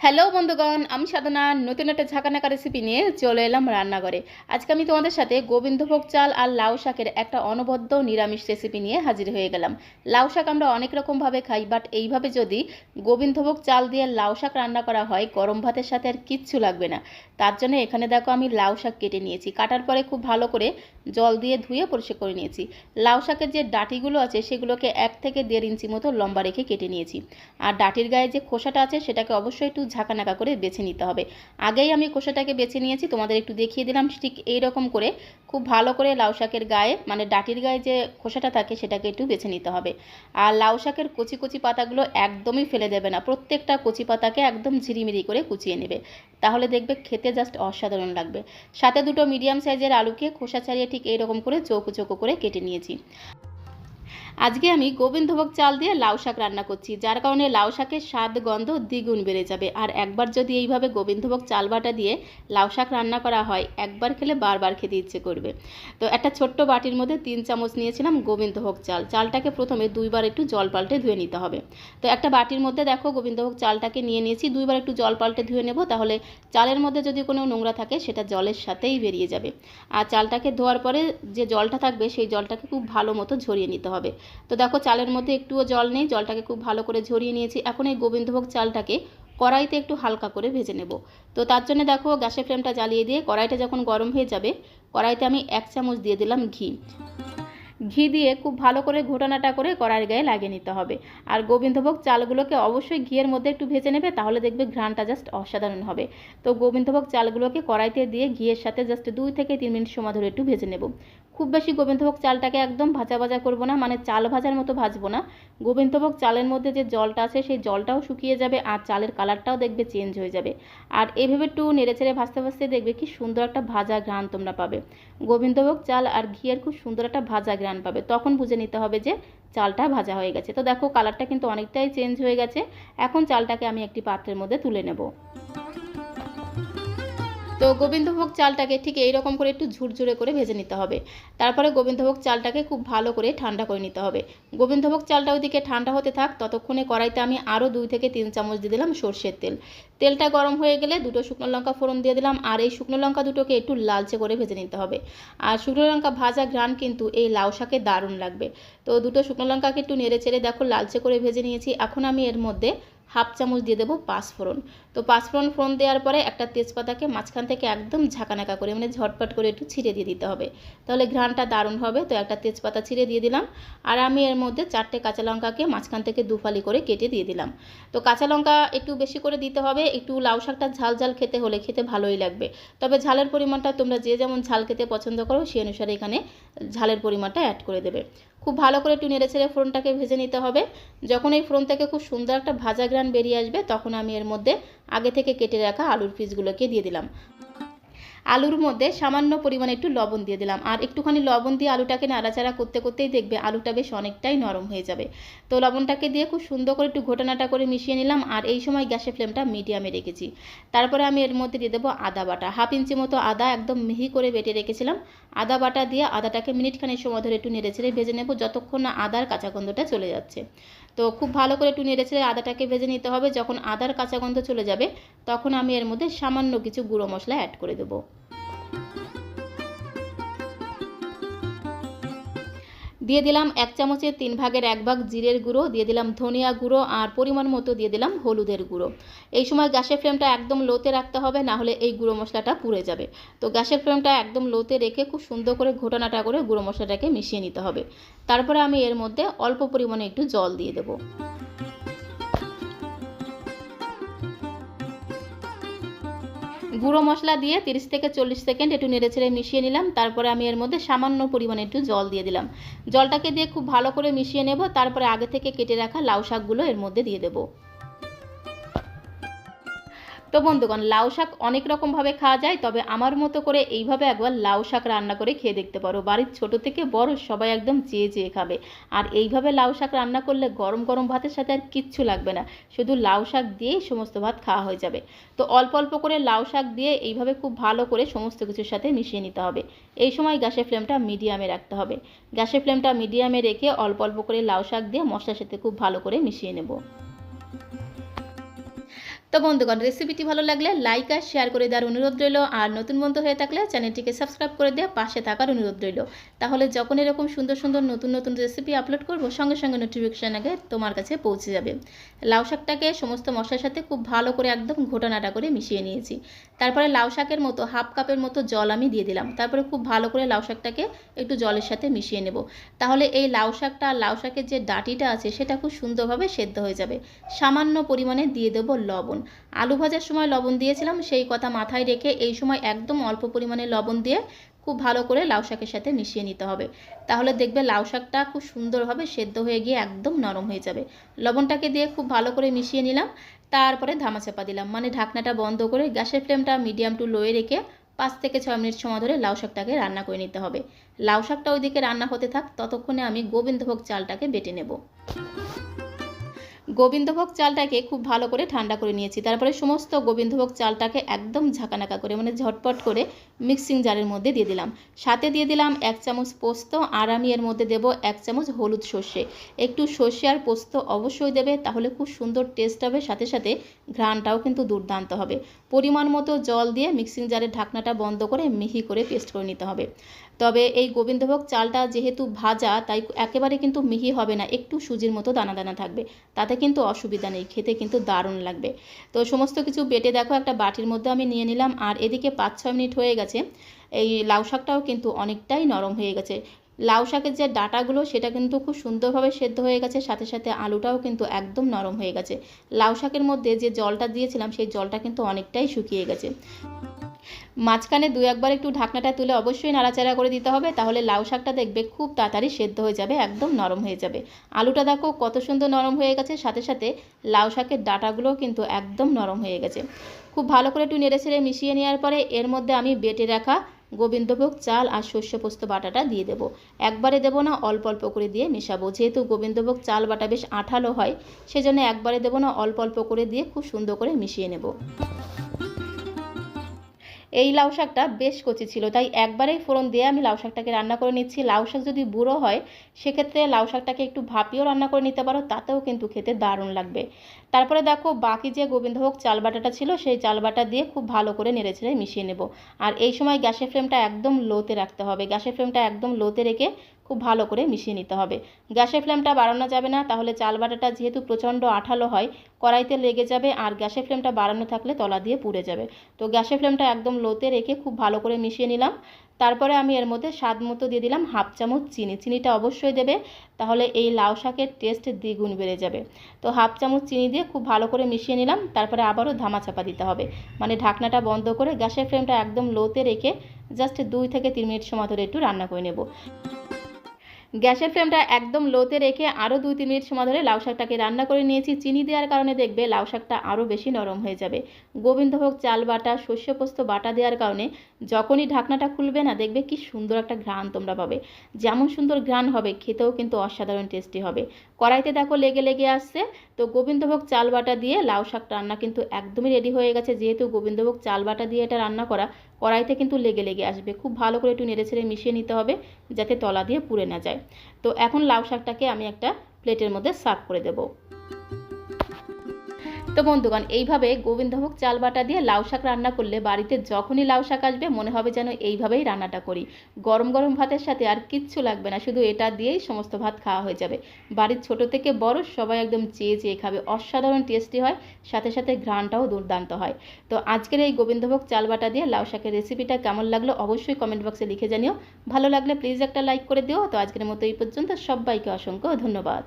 Hello বন্ধুগণ, আমি সাধনা। নতুন একটা ঝাঁকানাকা রেসিপি নিয়ে চলে এলাম রান্নাঘরে। আজকে আমি তোমাদের সাথে গোবিন্দভোগ চাল আর লাউ শাকের একটা অনবদ্য নিরামিষ রেসিপি নিয়ে হাজির হয়ে গেলাম। লাউ শাক আমরা অনেক রকমভাবে খাই বাট এইভাবে যদি গোবিন্দভোগ চাল দিয়ে লাউ শাক রান্না করা হয়, গরম ভাতের সাথে আর কিচ্ছু লাগবে না। তার জন্য এখানে দেখো আমি লাউ শাক কেটে নিয়েছি। কাটার পরে খুব ভালো করে জল দিয়ে ধুয়ে পরিষ্কার করে নিয়েছি। লাউ শাকের যে ডাঁটিগুলো আছে, সেগুলোকে এক থেকে দেড় ইঞ্চি মতো লম্বা রেখে কেটে নিয়েছি। আর ডাঁটির গায়ে যে খোসাটা আছে, সেটাকে অবশ্যই একটু ঝাঁকানাকা করে বেছে নিতে হবে। আগেই আমি খোসাটাকে বেছে নিয়েছি, তোমাদের একটু দেখিয়ে দিলাম। ঠিক এই রকম করে, খুব ভালো করে লাউ শাকের গায়ে মানে ডাটির গায়ে যে খোসাটা থাকে, সেটাকে একটু বেছে নিতে হবে। আর লাউ শাকের কচি কচি পাতাগুলো একদমই ফেলে দেবে না, প্রত্যেকটা কচি পাতাকে একদম ঝিরিমিরি করে কুচিয়ে নেবে। তাহলে দেখবে খেতে জাস্ট অসাধারণ লাগবে। সাথে দুটো মিডিয়াম সাইজের আলুকে খোসা ছাড়িয়ে ঠিক এইরকম করে চৌকো চৌকো করে কেটে নিয়েছি। আজকে আমি গোবিন্দভোগ চাল দিয়ে লাউ শাক রান্না করছি, যার কারণে লাউ শাকের স্বাদ, গন্ধ দ্বিগুণ বেড়ে যাবে। আর একবার যদি এইভাবে গোবিন্দভোগ চাল বাটা দিয়ে লাউ শাক রান্না করা হয়, একবার খেলে বারবার খেতে ইচ্ছে করবে। তো একটা ছোট্ট বাটির মধ্যে তিন চামচ নিয়েছিলাম গোবিন্দভোগ চাল। চালটাকে প্রথমে দুইবার একটু জল পাল্টে ধুয়ে নিতে হবে। তো একটা বাটির মধ্যে দেখো গোবিন্দভোগ চালটাকে নিয়ে নিয়েছি, দুইবার একটু জল পাল্টে ধুয়ে নেব, তাহলে চালের মধ্যে যদি কোনো নোংরা থাকে, সেটা জলের সাথেই বেরিয়ে যাবে। আর চালটাকে ধোয়ার পরে যে জলটা থাকবে, সেই জলটাকে খুব ভালো মতো ঝরিয়ে নিতে হবে। তো দেখো চালের মধ্যে একটুও জল নেই, জলটাকে খুব ভালো করে ঝরিয়ে নিয়েছি। এখন এই গোবিন্দভোগ চালটাকে কড়াইতে একটু হালকা করে ভেজে নেব। তো তার জন্য দেখো গ্যাসের ফ্লেমটা জ্বালিয়ে দিয়ে কড়াইটা যখন গরম হয়ে যাবে, কড়াইতে আমি এক চামচ দিয়ে দিলাম ঘি। ঘি দিয়ে খুব ভালো করে ঘোটানাটা করে কড়াইয়ের গায়ে লাগিয়ে নিতে হবে। আর গোবিন্দভোগ চালগুলোকে অবশ্যই ঘিয়ের মধ্যে একটু ভেজে নেবে, তাহলে দেখবে ঘ্রাণটা জাস্ট অসাধারণ হবে। তো গোবিন্দভোগ চালগুলোকে কড়াইতে দিয়ে ঘিয়ের সাথে জাস্ট দুই থেকে তিন মিনিট সময় ধরে একটু ভেজে নেব। খুব বেশি গোবিন্দভোগ চালটাকে একদম ভাজা ভাজা করব না মানে চাল ভাজার মতো ভাজবো না। গোবিন্দভোগ চালের মধ্যে যে জলটা আছে, সেই জলটাও শুকিয়ে যাবে আর চালের কালারটাও দেখবে চেঞ্জ হয়ে যাবে। আর এভাবে একটু নেড়ে চেড়ে ভাজতে ভাজতে দেখবে কি সুন্দর একটা ভাজা ঘ্রাণ তোমরা পাবে। গোবিন্দভোগ চাল আর ঘিয়ের খুব সুন্দর একটা ভাজা ঘ্রাণ পাবে। তখন বুঝে নিতে হবে যে চালটা ভাজা হয়ে গেছে। তো দেখো, কালারটা কিন্তু অনেকটাই চেঞ্জ হয়ে গেছে। এখন চালটাকে আমি একটি পাত্রের মধ্যে তুলে নেব। তো গোবিন্দভোগ চালটাকে ঠিক এই রকম করে একটু ঝুরঝুরে করে ভেজে নিতে হবে। তারপরে গোবিন্দভোগ চালটাকে খুব ভালো করে ঠান্ডা করে নিতে হবে। গোবিন্দভোগ চালটা ওইদিকে ঠান্ডা হতে থাক, ততক্ষণে কড়াইতে আমি আরও দুই থেকে তিন চামচ দিয়ে দিলাম সর্ষের তেল। তেলটা গরম হয়ে গেলে দুটো শুকনো লঙ্কা ফোড়ন দিয়ে দিলাম আর এই শুকনো লঙ্কা দুটোকে একটু লালচে করে ভেজে নিতে হবে। আর শুকনো লঙ্কা ভাজা ঘ্রাণ কিন্তু এই লাউ শাকে দারুণ লাগবে। তো দুটো শুকনো লঙ্কাকে একটু নেড়ে চেড়ে দেখো লালচে করে ভেজে নিয়েছি। এখন আমি এর মধ্যে হাফ চামচ দিয়ে দেবো পাঁচফোড়ন তো পাঁচফোড়ন ফোড়ন দেওয়ার পরে একটা তেজপাতাকে মাঝখান থেকে একদম ঝাঁকানাকা করে মানে ঝটপট করে একটু ছিঁড়ে দিয়ে দিতে হবে। তাহলে ঘ্রাণটা দারুণ হবে। তো একটা তেজপাতা ছিঁড়ে দিয়ে দিলাম। আর আমি এর মধ্যে চারটে কাঁচা লঙ্কাকে মাঝখান থেকে দুফালি করে কেটে দিয়ে দিলাম। তো কাঁচা লঙ্কা একটু বেশি করে দিতে হবে। একটু লাউ শাকটা ঝাল ঝাল খেতে হলে খেতে ভালোই লাগবে। তবে ঝালের পরিমাণটা তোমরা যে যেমন ঝাল খেতে পছন্দ করো, সেই অনুসারে এখানে ঝালের পরিমাণটা অ্যাড করে দেবে। খুব ভালো করে একটু নেড়ে ছেড়ে ফোড়নটাকে ভেজে নিতে হবে। যখন এই ফোড়ন থেকে খুব সুন্দর একটা ভাজা গ্রান বেরিয়ে আসবে, তখন আমি এর মধ্যে আগে থেকে কেটে রাখা আলুর পিসগুলোকে দিয়ে দিলাম। আলুর মধ্যে সামান্য পরিমাণে একটু লবণ দিয়ে দিলাম। আর একটুখানি লবণ দিয়ে আলুটাকে নাড়াচাড়া করতে করতেই দেখবে আলুটা বেশ অনেকটাই নরম হয়ে যাবে। তো লবণটাকে দিয়ে খুব সুন্দর করে একটু ঘোটানাটা করে মিশিয়ে নিলাম আর এই সময় গ্যাসের ফ্লেমটা মিডিয়ামে রেখেছি। তারপরে আমি এর মধ্যে দিয়ে দেবো আদা বাটা। হাফ ইঞ্চি মতো আদা একদম মিহি করে বেটে রেখেছিলাম। আদা বাটা দিয়ে আদাটাকে মিনিটখানেক সময় ধরে একটু নেড়ে ছেড়ে ভেজে নেব, যতক্ষণ না আদার কাঁচা গন্ধটা চলে যাচ্ছে। তো খুব ভালো করে একটু নেড়ে ছেড়ে আদাটাকে ভেজে নিতে হবে। যখন আদার কাঁচা গন্ধ চলে যাবে, তখন আমি এর মধ্যে সামান্য কিছু গুঁড়ো মশলা অ্যাড করে দেবো। দিয়ে দিলাম এক চামচের তিন ভাগের এক ভাগ জিরের গুঁড়ো, দিয়ে দিলাম ধনিয়া গুঁড়ো আর পরিমাণ মতো দিয়ে দিলাম হলুদের গুঁড়ো। এই সময় গ্যাসের ফ্লেমটা একদম লোতে রাখতে হবে, না হলে এই গুঁড়ো মশলাটা পুড়ে যাবে। তো গ্যাসের ফ্লেমটা একদম লোতে রেখে খুব সুন্দর করে ঘোটানাটা করে গুঁড়ো মশলাটাকে মিশিয়ে নিতে হবে। তারপরে আমি এর মধ্যে অল্প পরিমাণে একটু জল দিয়ে দেবো। গুঁড়ো মশলা দিয়ে তিরিশ থেকে চল্লিশ সেকেন্ড একটু নেড়ে ছেড়ে মিশিয়ে নিলাম। তারপরে আমি এর মধ্যে সামান্য পরিমাণে একটু জল দিয়ে দিলাম। জলটাকে দিয়ে খুব ভালো করে মিশিয়ে নেব। তারপরে আগে থেকে কেটে রাখা লাউ শাকগুলো এর মধ্যে দিয়ে দেবো। তো বন্ধুগণ, লাউ শাক অনেক রকমভাবে খাওয়া যায়, তবে আমার মতো করে এইভাবে একবার লাউ শাক রান্না করে খেয়ে দেখতে পারো। বাড়ির ছোট থেকে বড় সবাই একদম চেয়ে চেয়ে খাবে। আর এইভাবে লাউ শাক রান্না করলে গরম গরম ভাতের সাথে আর কিচ্ছু লাগবে না, শুধু লাউ শাক দিয়েই সমস্ত ভাত খাওয়া হয়ে যাবে। তো অল্প অল্প করে লাউ শাক দিয়ে এইভাবে খুব ভালো করে সমস্ত কিছুর সাথে মিশিয়ে নিতে হবে। এই সময় গ্যাসের ফ্লেমটা মিডিয়ামে রাখতে হবে। গ্যাসের ফ্লেমটা মিডিয়ামে রেখে অল্প অল্প করে লাউ শাক দিয়ে মশলার সাথে খুব ভালো করে মিশিয়ে নেব। তো বন্ধুগণ রেসিপিটি ভালো লাগলে লাইক আর শেয়ার করে দেওয়ার অনুরোধ রইল। আর নতুন বন্ধু হয়ে থাকলে চ্যানেলটিকে সাবস্ক্রাইব করে দেওয়া পাশে থাকার অনুরোধ রইল। তাহলে যখন এরকম সুন্দর সুন্দর নতুন নতুন রেসিপি আপলোড করব, সঙ্গে সঙ্গে নোটিফিকেশান আগে তোমার কাছে পৌঁছে যাবে। লাউ শাকটাকে সমস্ত মশলার সাথে খুব ভালো করে একদম ঘোটানাটা করে মিশিয়ে নিয়েছি। তারপরে লাউ শাকের মতো হাফ কাপের মতো জল আমি দিয়ে দিলাম। তারপরে খুব ভালো করে লাউ শাকটাকে একটু জলের সাথে মিশিয়ে নেব। তাহলে এই লাউ শাকটা আর লাউ শাকের যে ডাটিটা আছে, সেটা খুব সুন্দরভাবে সেদ্ধ হয়ে যাবে। সামান্য পরিমাণে দিয়ে দেবো লবণ। আলু ভাজার সময় লবণ দিয়েছিলাম, সেই কথা মাথায় রেখে এই সময় একদম অল্প পরিমাণে লবণ দিয়ে খুব ভালো করে লাউ শাকের সাথে মিশিয়ে নিতে হবে। তাহলে দেখবে লাউ শাকটা খুব সুন্দরভাবে সেদ্ধ হয়ে গিয়ে একদম নরম হয়ে যাবে। লবণটাকে দিয়ে খুব ভালো করে মিশিয়ে নিলাম, তারপরে ধামা চাপা দিলাম। মানে ঢাকনাটা বন্ধ করে গ্যাসের ফ্লেমটা মিডিয়াম টু লোয়ে রেখে পাঁচ থেকে ছয় মিনিট সময় ধরে লাউ শাকটাকে রান্না করে নিতে হবে। লাউ শাকটা ওইদিকে রান্না হতে থাক, ততক্ষণে আমি গোবিন্দভোগ চালটাকে বেটে নেব। গোবিন্দভোগ চালটাকে খুব ভালো করে ঠান্ডা করে নিয়েছি। তারপরে সমস্ত গোবিন্দভোগ চালটাকে একদম ঝাঁকানাকা করে মানে ঝটপট করে মিক্সিং জারের মধ্যে দিয়ে দিলাম। সাথে দিয়ে দিলাম এক চামচ পোস্ত, আর আমি এর মধ্যে দেব এক চামচ হলুদ সর্ষে। একটু সর্ষে আর পোস্ত অবশ্যই দেবে, তাহলে খুব সুন্দর টেস্ট হবে, সাথে সাথে ঘ্রাণটাও কিন্তু দুর্দান্ত হবে। পরিমাণ মতো জল দিয়ে মিক্সিং জারের ঢাকনাটা বন্ধ করে মিহি করে পেস্ট করে নিতে হবে। তবে এই গোবিন্দভোগ চালটা যেহেতু ভাজা, তাই একেবারে কিন্তু মিহি হবে না, একটু সুজির মতো দানা দানা থাকবে। তাতে কিন্তু অসুবিধা নেই, খেতে কিন্তু দারুণ লাগবে। তো সমস্ত কিছু বেটে দেখো, একটা বাটির মধ্যে আমি নিয়ে নিলাম। আর এদিকে পাঁচ ছয় মিনিট হয়ে গেছে, এই লাউ শাকটাও কিন্তু অনেকটাই নরম হয়ে গেছে। লাউ শাকের যে ডাটাগুলো, সেটা কিন্তু খুব সুন্দরভাবে সেদ্ধ হয়ে গেছে, সাথে সাথে আলুটাও কিন্তু একদম নরম হয়ে গেছে। লাউ শাকের মধ্যে যে জলটা দিয়েছিলাম, সেই জলটা কিন্তু অনেকটাই শুকিয়ে গেছে। মাঝখানে দু একবার একটু ঢাকনাটা তুলে অবশ্যই নাড়াচাড়া করে দিতে হবে, তাহলে লাউ শাকটা দেখবে খুব তাড়াতাড়ি সেদ্ধ হয়ে যাবে, একদম নরম হয়ে যাবে। আলুটা দেখো কত সুন্দর নরম হয়ে গেছে, সাথে সাথে লাউ শাকের ডাটাগুলোও কিন্তু একদম নরম হয়ে গেছে। খুব ভালো করে একটু নেড়ে ছেড়ে মিশিয়ে নেওয়ার পরে এর মধ্যে আমি বেটে রাখা গোবিন্দভোগ চাল আর শস্য পোস্ত বাটাটা দিয়ে দেবো। একবারে দেবো না, অল্প অল্প করে দিয়ে মেশাবো। যেহেতু গোবিন্দভোগ চাল বাটা বেশ আঠালো হয়, সেজন্য একবারে দেবো না, অল্প অল্প করে দিয়ে খুব সুন্দর করে মিশিয়ে নেব। এই লাউ শাকটা বেশ কচি ছিল, তাই একবারেই ফোড়ন দিয়ে আমি লাউ শাকটাকে রান্না করে নিচ্ছি। লাউ শাক যদি বুড়ো হয়, সেক্ষেত্রে লাউ শাকটাকে একটু ভাপিয়েও রান্না করে নিতে পারো, তাতেও কিন্তু খেতে দারুণ লাগবে। তারপরে দেখো, বাকি যে গোবিন্দভোগ চাল বাটাটা ছিল, সেই চাল বাটা দিয়ে খুব ভালো করে নেড়ে ছেড়ে মিশিয়ে নেব। আর এই সময় গ্যাসের ফ্লেমটা একদম লোতে রাখতে হবে। গ্যাসের ফ্লেমটা একদম লোতে রেখে খুব ভালো করে মিশিয়ে নিতে হবে। গ্যাসের ফ্লেমটা বাড়ানো যাবে না, তাহলে চাল বাটাটা যেহেতু প্রচণ্ড আঠালো হয়, কড়াইতে লেগে যাবে আর গ্যাসের ফ্লেমটা বাড়ানো থাকলে তলা দিয়ে পুড়ে যাবে। তো গ্যাসের ফ্লেমটা একদম লোতে রেখে খুব ভালো করে মিশিয়ে নিলাম। তারপরে আমি এর মধ্যে স্বাদ মতো দিয়ে দিলাম হাফ চামচ চিনি। চিনিটা অবশ্যই দেবে, তাহলে এই লাউ শাকের টেস্ট দ্বিগুণ বেড়ে যাবে। তো হাফ চামচ চিনি দিয়ে খুব ভালো করে মিশিয়ে নিলাম, তারপরে আবারও ধামা চাপা দিতে হবে। মানে ঢাকনাটা বন্ধ করে গ্যাসের ফ্লেমটা একদম লোতে রেখে জাস্ট দুই থেকে তিন মিনিট সময় ধরে একটু রান্না করে নেব। গ্যাসের ফ্লেমটা একদম লোতে রেখে আরও দুই তিন মিনিট সময় ধরে লাউ শাকটাকে রান্না করে নিয়েছি। চিনি দেওয়ার কারণে দেখবে লাউ শাকটা আরও বেশি নরম হয়ে যাবে। গোবিন্দভোগ চাল বাটা শস্য পোস্ত বাটা দেওয়ার কারণে যখনই ঢাকনাটা খুলবে না, দেখবে কি সুন্দর একটা ঘ্রাণ তোমরা পাবে। যেমন সুন্দর ঘ্রাণ হবে, খেতেও কিন্তু অসাধারণ টেস্টি হবে। কড়াইতে দেখো লেগে লেগে আসছে, তো গোবিন্দভোগ চাল বাটা দিয়ে লাউ শাক রান্না কিন্তু একদমই রেডি হয়ে গেছে। যেহেতু গোবিন্দভোগ চাল বাটা দিয়ে এটা রান্না করা, কড়াইতে কিন্তু লেগে লেগে আসবে। খুব ভালো করে একটু নেড়ে ছেড়ে মিশিয়ে নিতে হবে, যাতে তলা দিয়ে পুড়ে না যায়। তো এখন লাউ শাকটাকে আমি একটা প্লেটের মধ্যে সার্ভ করে দেবো। তো বন্ধুগণ, এইভাবে গোবিন্দভোগ চাল বাটা দিয়ে লাউ শাক রান্না করলে বাড়িতে যখনই লাউ শাক আসবে, মনে হবে যেন এইভাবেই রান্নাটা করি। গরম গরম ভাতের সাথে আর কিচ্ছু লাগবে না, শুধু এটা দিয়েই সমস্ত ভাত খাওয়া হয়ে যাবে। বাড়ির ছোট থেকে বড় সবাই একদম চেয়ে চেয়ে খাবে, অসাধারণ টেস্টি হয়, সাথে সাথে ঘ্রাণটাও দুর্দান্ত হয়। তো আজকের এই গোবিন্দভোগ চাল বাটা দিয়ে লাউ শাকের রেসিপিটা কেমন লাগল অবশ্যই কমেন্ট বক্সে লিখে জানিও। ভালো লাগলে প্লিজ একটা লাইক করে দিও। তো আজকের মতো এই পর্যন্ত, সবাইকে অসংখ্য ধন্যবাদ।